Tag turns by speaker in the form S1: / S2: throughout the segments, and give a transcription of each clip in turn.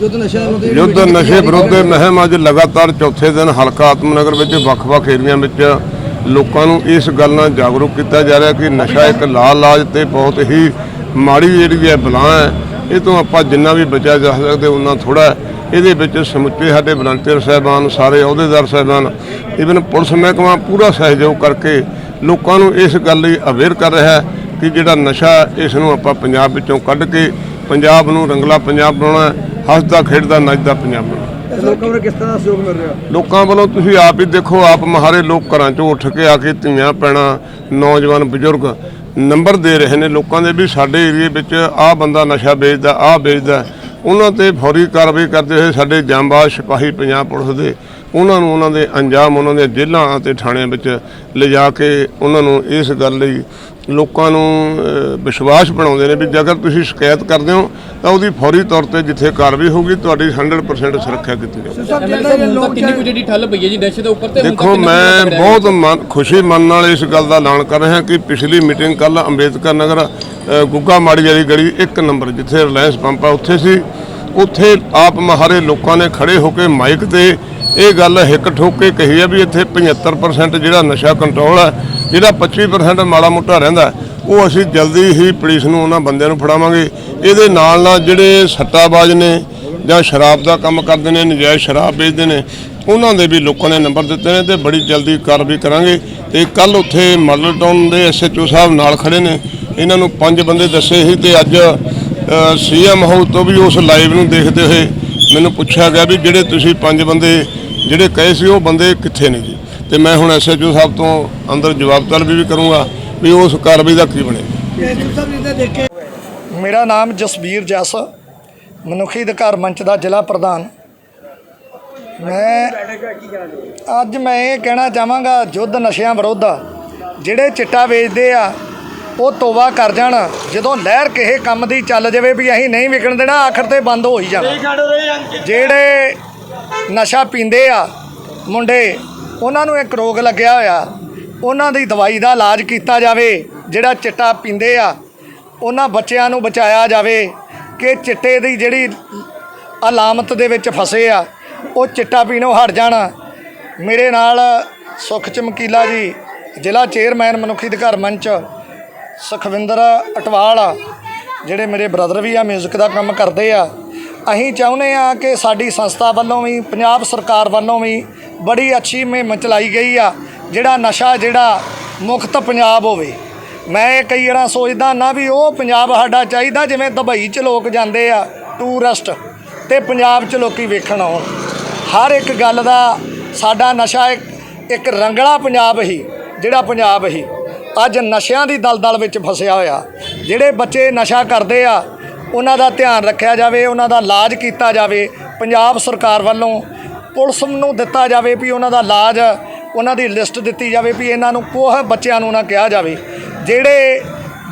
S1: ਯੁੱਧ ਨਸ਼ਾ ਵਿਰੁੱਧ
S2: ਯੁੱਧ ਨਸ਼ੇ ਵਿਰੁੱਧ ਮੁਹਿੰਮ ਅੱਜ ਲਗਾਤਾਰ ਚੌਥੇ ਦਿਨ ਹਲਕਾ ਆਤਮਨਗਰ ਵਿੱਚ ਵੱਖ-ਵੱਖ ਏਰੀਆ ਵਿੱਚ ਲੋਕਾਂ ਨੂੰ ਇਸ ਗੱਲ ਨਾਲ ਜਾਗਰੂਕ ਕੀਤਾ ਜਾ ਰਿਹਾ ਕਿ ਨਸ਼ਾ ਇੱਕ ਲਾਲ ਲਾਜ ਤੇ ਬਹੁਤ ਹੀ ਮਾੜੀ ਜਿਹੜੀ ਹੈ ਬਲਾ ਹੈ। ਇਹ ਤੋਂ ਆਪਾਂ ਜਿੰਨਾ ਵੀ ਬਚਿਆ ਜਾ ਸਕਦੇ ਉਹਨਾਂ ਥੋੜਾ ਇਹਦੇ ਵਿੱਚ ਸਮੁੱਚੇ ਸਾਡੇ ਵਲੰਟੀਅਰ ਸਾਹਿਬਾਨ ਸਾਰੇ ਅਹੁਦੇਦਾਰ ਸਾਹਿਬਾਨ ਇਵਨ ਪੁਲਿਸ ਮਹਿਕਮਾ ਪੂਰਾ ਸਹਿਯੋਗ ਕਰਕੇ ਲੋਕਾਂ ਨੂੰ ਇਸ ਗੱਲ ਲਈ ਅਵੇਅਰ ਕਰ ਰਿਹਾ ਹੈ ਕਿ ਜਿਹੜਾ ਨਸ਼ਾ ਇਸ ਨੂੰ ਆਪਾਂ ਪੰਜਾਬ ਵਿੱਚੋਂ ਕੱਢ ਕੇ ਪੰਜਾਬ ਨੂੰ ਰੰਗਲਾ ਪੰਜਾਬ ਬਣਾਉਣਾ ਹੈ, ਹੱਸਦਾ ਖੇਡਦਾ ਨੱਚਦਾ ਪੰਜਾਬ।
S1: ਲੋਕਾਂ ਨੂੰ ਕਿਸ ਤਰ੍ਹਾਂ ਦਾ ਸਹਿਯੋਗ ਮਿਲ ਰਿਹਾ?
S2: ਲੋਕਾਂ ਵੱਲੋਂ ਤੁਸੀਂ ਆਪ ਹੀ ਦੇਖੋ ਆਪ ਮਹਾਰੇ ਲੋਕ ਘਰਾਂ ਚੋਂ ਉੱਠ ਕੇ ਆ ਕੇ ਧੀਆਂ ਪੈਣਾ ਨੌਜਵਾਨ ਬਜ਼ੁਰਗ ਨੰਬਰ ਦੇ ਰਹੇ ਨੇ। ਲੋਕਾਂ ਦੇ ਵੀ ਸਾਡੇ ਏਰੀਏ ਵਿੱਚ ਆਹ ਬੰਦਾ ਨਸ਼ਾ ਵੇਚਦਾ ਆਹ ਵੇਚਦਾ। ਉਹਨਾਂ ਤੇ ਫੌਰੀ ਕਾਰਵਾਈ ਕਰਦੇ ਹੋਏ ਸਾਡੇ ਜਾਂਬਾਜ਼ ਸਿਪਾਹੀ ਪੰਜਾਬ ਪੁਲਿਸ ਦੇ ਉਹਨਾਂ ਨੂੰ ਉਹਨਾਂ ਦੇ ਅੰਜਾਮ ਉਹਨਾਂ ਦੇ ਜੇਲ੍ਹਾਂ ਅਤੇ ਥਾਣਿਆਂ ਵਿੱਚ ਲਿਜਾ ਕੇ ਉਹਨਾਂ ਨੂੰ ਇਸ ਗੱਲ ਲਈ ਲੋਕਾਂ ਨੂੰ ਵਿਸ਼ਵਾਸ ਬਣਾਉਂਦੇ ਨੇ ਵੀ ਜੇਕਰ ਤੁਸੀਂ ਸ਼ਿਕਾਇਤ ਕਰਦੇ ਹੋ ਤਾਂ ਉਹਦੀ ਫੌਰੀ ਤੌਰ ਤੇ ਜਿੱਥੇ ਕਾਰਵਾਈ ਹੋਊਗੀ ਤੁਹਾਡੀ 100% ਸੁਰੱਖਿਆ ਕੀਤੀ ਜਾਊਗੀ। ਦੇਖੋ ਮੈਂ ਬਹੁਤ ਮਨ- ਖੁਸ਼ੀ ਮਨ ਨਾਲ ਇਸ ਗੱਲ ਦਾ ਐਲਾਨ ਕਰ ਰਿਹਾ ਕਿ ਪਿਛਲੀ ਮੀਟਿੰਗ ਕੱਲ ਅੰਬੇਦਕਰ ਨਗਰ ਗੁੱਗਾ ਮਾੜੀ ਵਾਲੀ ਗਲੀ ਇੱਕ ਨੰਬਰ ਜਿੱਥੇ ਰਿਲਾਇੰਸ ਪੰਪ ਆ ਉੱਥੇ ਸੀ। ਉੱਥੇ ਆਪ ਮਹਾਰੇ ਲੋਕਾਂ ਨੇ ਖੜੇ ਹੋ ਕੇ ਮਾਈਕ ਤੇ ਇਹ ਗੱਲ ਹਿੱਕ ਠੋਕ ਕੇ ਕਹੀ ਹੈ ਵੀ ਇੱਥੇ 75% ਜਿਹੜਾ ਨਸ਼ਾ ਕੰਟਰੋਲ ਹੈ ਜਿਹੜਾ 25% ਮਾੜਾ ਮੋਟਾ ਰਹਿੰਦਾ, ਉਹ ਅਸੀਂ ਜਲਦੀ ਹੀ ਪੁਲਿਸ ਨੂੰ ਉਹਨਾਂ ਬੰਦਿਆਂ ਨੂੰ ਫੜਾਵਾਂਗੇ। ਇਹਦੇ ਨਾਲ ਨਾਲ ਜਿਹੜੇ ਸੱਟਾਬਾਜ਼ ਨੇ ਜਾਂ ਸ਼ਰਾਬ ਦਾ ਕੰਮ ਕਰਦੇ ਨੇ, ਨਜਾਇਜ਼ ਸ਼ਰਾਬ ਵੇਚਦੇ ਨੇ, ਉਹਨਾਂ ਦੇ ਵੀ ਲੋਕਾਂ ਨੇ ਨੰਬਰ ਦਿੱਤੇ ਨੇ ਤੇ ਬੜੀ ਜਲਦੀ ਕਾਰਵਾਈ ਕਰਾਂਗੇ। ਤੇ ਕੱਲ ਉੱਥੇ ਮਾਡਲ ਟਾਊਨ ਦੇ ਐਸਐਚਓ ਸਾਹਿਬ ਨਾਲ ਖੜੇ ਨੇ। ਇਹਨਾਂ ਨੂੰ ਪੰਜ ਬੰਦੇ ਦੱਸੇ ਸੀ ਤੇ ਅੱਜ ਸੀਐਮ ਹਾਊਸ ਤੋਂ ਵੀ ਉਸ ਲਾਈਵ ਨੂੰ ਦੇਖਦੇ ਹੋਏ ਮੈਨੂੰ ਪੁੱਛਿਆ ਗਿਆ ਵੀ ਜਿਹੜੇ ਤੁਸੀਂ ਪੰਜ ਬੰਦੇ ਜਿਹੜੇ ਕਹੇ ਸੀ, ਉਹ ਬੰਦੇ ਕਿੱਥੇ ਨੇ ਜੀ? ਤੇ ਮੈਂ ਹੁਣ ਐਸਐਚਓ ਸਾਹਿਬ ਤੋਂ ਅੰਦਰ ਜਵਾਬ ਤਲਬ ਵੀ ਕਰੂੰਗਾ ਵੀ ਉਸ ਕਾਰਵਾਈ ਦਾ ਕੀ ਬਣੇਗਾ।
S3: ਮੇਰਾ ਨਾਮ ਜਸਬੀਰ ਜੱਸ ਮਨੁੱਖੀ ਅਧਿਕਾਰ ਮੰਚ ਦਾ ਜ਼ਿਲ੍ਹਾ ਪ੍ਰਧਾਨ। ਮੈਂ ਅੱਜ ਮੈਂ ਇਹ ਕਹਿਣਾ ਚਾਹਾਂਗਾ ਯੁੱਧ ਨਸ਼ਿਆਂ ਵਿਰੁੱਧ ਜਿਹੜੇ ਚਿੱਟਾ ਵੇਚਦੇ ਆ ਉਹ ਤੋਬਾ ਕਰ ਜਾਣ ਜਦੋਂ ਲਹਿਰ ਕਿਸੇ ਕੰਮ ਦੀ ਚੱਲ ਜਾਵੇ ਵੀ ਅਸੀਂ ਨਹੀਂ ਵਿਕਣ ਦੇਣਾ ਆਖਰ ਤੇ ਬੰਦ ਹੋ ਹੀ ਜਾਣਾ ਜਿਹੜੇ ਨਸ਼ਾ ਪੀਂਦੇ ਆ ਮੁੰਡੇ ਉਹਨਾਂ ਨੂੰ ਇੱਕ ਰੋਗ ਲੱਗਿਆ ਹੋਇਆ। ਉਹਨਾਂ ਦੀ ਦਵਾਈ ਦਾ ਇਲਾਜ ਕੀਤਾ ਜਾਵੇ ਜਿਹੜਾ ਚਿੱਟਾ ਪੀਂਦੇ ਆ ਉਹਨਾਂ ਬੱਚਿਆਂ ਨੂੰ ਬਚਾਇਆ ਜਾਵੇ ਕਿ ਚਿੱਟੇ ਦੀ ਜਿਹੜੀ ਅਲਾਮਤ ਦੇ ਵਿੱਚ ਫਸੇ ਆ ਉਹ ਚਿੱਟਾ ਪੀਣੋਂ ਹਟ ਜਾਣ। ਮੇਰੇ ਨਾਲ ਸੁਖ ਚਮਕੀਲਾ ਜੀ ਜ਼ਿਲ੍ਹਾ ਚੇਅਰਮੈਨ ਮਨੁੱਖੀ ਅਧਿਕਾਰ ਮੰਚ। ਸੁਖਵਿੰਦਰ ਅਟਵਾਲ ਆ, ਜਿਹੜੇ ਮੇਰੇ ਬ੍ਰਦਰ ਵੀ ਆ 뮤직 ਦਾ ਕੰਮ ਕਰਦੇ ਆ। ਅਸੀਂ ਚਾਹੁੰਦੇ ਆ ਕਿ ਸਾਡੀ ਸੰਸਥਾ ਵੱਲੋਂ ਵੀ, ਪੰਜਾਬ ਸਰਕਾਰ ਵੱਲੋਂ ਵੀ ਬੜੀ ਅੱਛੀ ਮੁਹਿੰਮ ਚਲਾਈ ਗਈ ਆ, ਜਿਹੜਾ ਨਸ਼ਾ ਜਿਹੜਾ ਮੁਕਤ ਪੰਜਾਬ ਹੋਵੇ। ਮੈਂ ਇਹ ਕਈ ਵਾਰ ਸੋਚਦਾ ਨਾ ਵੀ ਉਹ ਪੰਜਾਬ ਸਾਡਾ ਚਾਹੀਦਾ, ਜਿਵੇਂ ਦੁਬਈ 'ਚ ਲੋਕ ਜਾਂਦੇ ਆ ਟੂਰਿਸਟ ਤੇ ਪੰਜਾਬ 'ਚ ਲੋਕੀ ਵੇਖਣ ਆਉਣ। ਹਰ ਇੱਕ ਗੱਲ ਦਾ, ਸਾਡਾ ਨਸ਼ਾ ਇੱਕ ਇੱਕ ਰੰਗਲਾ ਪੰਜਾਬ ਹੀ, ਜਿਹੜਾ ਪੰਜਾਬ ਹੀ। ਅੱਜ ਨਸ਼ਿਆਂ ਦੀ ਦਲਦਲ ਵਿੱਚ ਫਸਿਆ ਹੋਇਆ। ਜਿਹੜੇ ਬੱਚੇ ਨਸ਼ਾ ਕਰਦੇ ਆ ਉਹਨਾਂ ਦਾ ਧਿਆਨ ਰੱਖਿਆ ਜਾਵੇ ਉਹਨਾਂ ਦਾ ਇਲਾਜ ਕੀਤਾ ਜਾਵੇ। ਪੰਜਾਬ ਸਰਕਾਰ ਵੱਲੋਂ ਪੁਲਿਸ ਨੂੰ ਦਿੱਤਾ ਜਾਵੇ ਵੀ ਉਹਨਾਂ ਦਾ ਇਲਾਜ ਉਹਨਾਂ ਦੀ ਲਿਸਟ ਦਿੱਤੀ ਜਾਵੇ ਵੀ ਇਹਨਾਂ ਨੂੰ ਕੋਹ ਬੱਚਿਆਂ ਨੂੰ ਨਾ ਕਿਹਾ ਜਾਵੇ। ਜਿਹੜੇ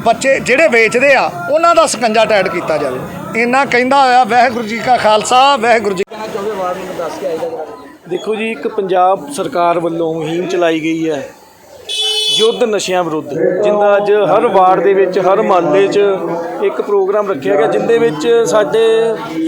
S3: ਬੱਚੇ ਜਿਹੜੇ ਵੇਚਦੇ ਆ ਉਹਨਾਂ ਦਾ ਸਕੰਜਾ ਟਾਈਟ ਕੀਤਾ ਜਾਵੇ। ਇੰਨਾ ਕਹਿੰਦਾ ਹੋਇਆ ਵਾਹਿਗੁਰੂ ਜੀ ਕਾ ਖਾਲਸਾ ਵਾਹਿਗੁਰੂ ਜੀ
S4: ਦੇਖੋ ਜੀ ਇੱਕ ਪੰਜਾਬ ਸਰਕਾਰ ਵੱਲੋਂ ਮੁਹਿੰਮ ਚਲਾਈ ਗਈ ਹੈ। ਯੁੱਧ ਨਸ਼ਿਆਂ ਵਿਰੁੱਧ, ਜਿੰਦਾ ਅੱਜ ਹਰ ਵਾਰਡ ਦੇ ਵਿੱਚ, ਹਰ ਮਹੱਲੇ 'ਚ ਇੱਕ ਪ੍ਰੋਗਰਾਮ ਰੱਖਿਆ ਗਿਆ, ਜਿੰਦੇ ਵਿੱਚ ਸਾਡੇ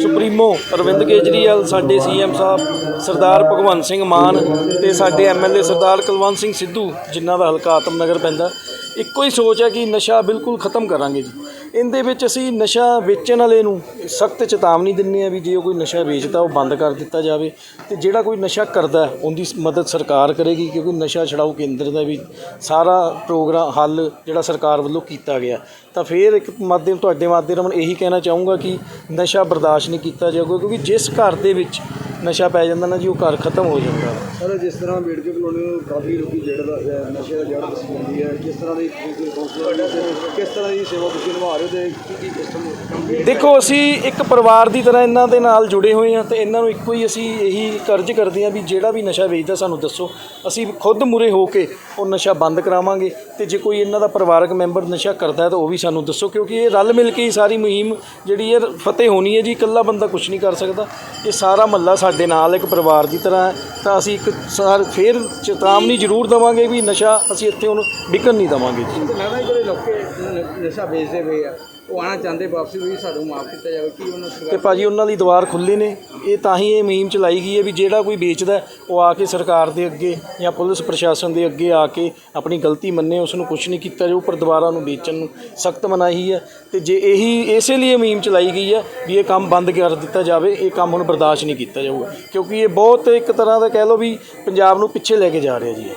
S4: ਸੁਪਰੀਮੋ ਅਰਵਿੰਦ ਕੇਜਰੀਵਾਲ, ਸਾਡੇ ਸੀਐਮ ਸਾਹਿਬ ਸਰਦਾਰ ਭਗਵੰਤ ਸਿੰਘ ਮਾਨ ਤੇ ਸਾਡੇ ਐਮਐਲਏ ਸਰਦਾਰ ਕੁਲਵੰਤ ਸਿੰਘ ਸਿੱਧੂ ਜਿਨ੍ਹਾਂ ਦਾ ਹਲਕਾ ਆਤਮਨਗਰ ਪੈਂਦਾ। ਇੱਕੋ ਹੀ ਸੋਚ ਹੈ ਕਿ ਨਸ਼ਾ ਬਿਲਕੁਲ ਖਤਮ ਕਰਾਂਗੇ ਜੀ। ਇਹਦੇ ਵਿੱਚ ਅਸੀਂ ਨਸ਼ਾ ਵੇਚਣ ਵਾਲੇ ਨੂੰ ਸਖਤ ਚੇਤਾਵਨੀ ਦਿੰਨੇ ਆ ਵੀ ਜੇ ਉਹ ਕੋਈ ਨਸ਼ਾ ਵੇਚਦਾ, ਉਹ ਬੰਦ ਕਰ ਦਿੱਤਾ ਜਾਵੇ। ਤੇ ਜਿਹੜਾ ਕੋਈ ਨਸ਼ਾ ਕਰਦਾ, ਉਹਦੀ ਮਦਦ ਸਰਕਾਰ ਕਰੇਗੀ ਕਿਉਂਕਿ ਨਸ਼ਾ ਛਡਾਊ ਕੇਂਦਰ ਦਾ ਵੀ ਸਾਰਾ ਪ੍ਰੋਗਰਾਮ, ਹੱਲ ਜਿਹੜਾ ਸਰਕਾਰ ਵੱਲੋਂ ਕੀਤਾ ਗਿਆ। ਤਾਂ ਫਿਰ ਇੱਕ ਮਾਧਿਅਮ ਤੁਹਾਡੇ ਮਾਧਿਅਮ ਰਾਹੀਂ ਇਹੀ ਕਹਿਣਾ ਚਾਹੂੰਗਾ ਕਿ ਨਸ਼ਾ ਬਰਦਾਸ਼ਤ ਨਹੀਂ ਕੀਤਾ ਜਾਊਗਾ ਕਿਉਂਕਿ ਜਿਸ ਘਰ ਦੇ ਵਿੱਚ ਨਸ਼ਾ ਪੈ ਜਾਂਦਾ ਨਾ ਜੀ ਉਹ ਘਰ ਖਤਮ ਹੋ ਜਾਂਦਾ।
S1: ਸਰ ਜਿਸ ਤਰ੍ਹਾਂ ਅੰਬੇਡਕਰ ਕਲੋਨੀ ਨੂੰ ਕਾਫੀ ਲੋਕੀ ਜੜ ਦਾ ਅਹ ਨਸ਼ੇ ਦਾ ਜੜ ਦੱਸੀ ਜਾਂਦੀ ਹੈ। ਕਿਸ ਤਰ੍ਹਾਂ ਦੀ ਕਾਉਂਸਲਰ ਕਿਸ ਤਰ੍ਹਾਂ ਦੀ ਸੇਵਾ ਤੁਸੀਂ ਨਿਭਾ ਰਹੇ ਹੋ ਤੇ ਕੀ ਕੀ ਸਿਸਟਮ
S4: ਦੇਖੋ ਅਸੀਂ ਇੱਕ ਪਰਿਵਾਰ ਦੀ ਤਰ੍ਹਾਂ ਇਹਨਾਂ ਦੇ ਨਾਲ ਜੁੜੇ ਹੋਏ ਹਾਂ ਤੇ ਇਹਨਾਂ ਨੂੰ ਇੱਕੋ ਹੀ ਅਸੀਂ ਇਹੀ ਕਰਜ ਕਰਦੇ ਹਾਂ ਵੀ ਜਿਹੜਾ ਵੀ ਨਸ਼ਾ ਵੇਚਦਾ ਸਾਨੂੰ ਦੱਸੋ। ਅਸੀਂ ਖੁਦ ਮੁਰੇ ਹੋ ਕੇ ਉਹ ਨਸ਼ਾ ਬੰਦ ਕਰਾਵਾਂਗੇ ਤੇ ਜੇ ਕੋਈ ਇਹਨਾਂ ਦਾ ਪਰਿਵਾਰਕ ਮੈਂਬਰ ਨਸ਼ਾ ਕਰਦਾ ਹੈ ਤਾਂ ਉਹ ਵੀ ਸਾਨੂੰ ਦੱਸੋ ਕਿਉਂਕਿ ਇਹ ਰਲ ਮਿਲ ਕੇ ਹੀ ਸਾਰੀ ਮੁਹਿੰਮ ਜਿਹੜੀ ਹੈ ਫਤਿਹ ਹੋਣੀ ਹੈ ਜੀ ਇਕੱਲਾ ਬੰਦਾ ਕੁਝ ਨਹੀਂ ਕਰ ਸਕਦਾ। ਇਹ ਸਾਰਾ ਮਹੱਲਾ ਸਾਡੇ ਸਾਡੇ ਨਾਲ ਇੱਕ ਪਰਿਵਾਰ ਦੀ ਤਰ੍ਹਾਂ ਹੈ, ਤਾਂ ਅਸੀਂ ਇੱਕ ਸਾਰ ਫੇਰ ਚੇਤਾਵਨੀ ਜ਼ਰੂਰ ਦਵਾਂਗੇ ਵੀ ਨਸ਼ਾ ਅਸੀਂ ਇੱਥੇ ਉਹਨੂੰ ਵਿਕਣ ਨਹੀਂ ਦਵਾਂਗੇ ਜੀ।
S1: ਲੱਗਦਾ ਜਿਹੜੇ ਲੋਕ ਨਸ਼ਾ ਵੇਚਦੇ ਪਏ ਆ
S5: ਉਹ ਆਣਾ ਚਾਹੁੰਦੇ ਵਾਪਸੀ ਵੀ ਸਾਨੂੰ ਮਾਫ ਕੀਤਾ ਜਾਵੇ, ਕੀ ਉਹਨਾਂ
S4: ਤੇ ਭਾਜੀ ਉਹਨਾਂ ਲਈ ਦੀਵਾਰ ਖੁੱਲੇ ਨੇ। ਇਹ ਤਾਂ ਹੀ ਇਹ ਮੁਹਿੰਮ ਚਲਾਈ ਗਈ ਹੈ ਵੀ ਜਿਹੜਾ ਕੋਈ ਵੇਚਦਾ ਉਹ ਆ ਕੇ ਸਰਕਾਰ ਦੇ ਅੱਗੇ ਜਾਂ ਪੁਲਿਸ ਪ੍ਰਸ਼ਾਸਨ ਦੇ ਅੱਗੇ ਆ ਕੇ ਆਪਣੀ ਗਲਤੀ ਮੰਨੇ ਉਸ ਨੂੰ ਕੁਝ ਨਹੀਂ ਕੀਤਾ ਜਾਊ, ਪਰ ਦੁਬਾਰਾ ਨੂੰ ਵੇਚਣ ਨੂੰ ਸਖਤ ਮਨਾਹੀ ਹੈ। ਤੇ ਜੇ ਇਹੀ ਇਸੇ ਲਈ ਇਹ ਮੁਹਿੰਮ ਚਲਾਈ ਗਈ ਹੈ ਵੀ ਇਹ ਕੰਮ ਬੰਦ ਕਰ ਦਿੱਤਾ ਜਾਵੇ, ਇਹ ਕੰਮ ਹੁਣ ਬਰਦਾਸ਼ਤ ਨਹੀਂ ਕੀਤਾ ਜਾਊਗਾ। ਕਿਉਂਕਿ ਇਹ ਬਹੁਤ ਇੱਕ ਤਰ੍ਹਾਂ ਦਾ ਕਹਿ ਲਓ ਵੀ ਪੰਜਾਬ ਨੂੰ ਪਿੱਛੇ ਲੈ ਕੇ ਜਾ ਰਿਹਾ ਜੀ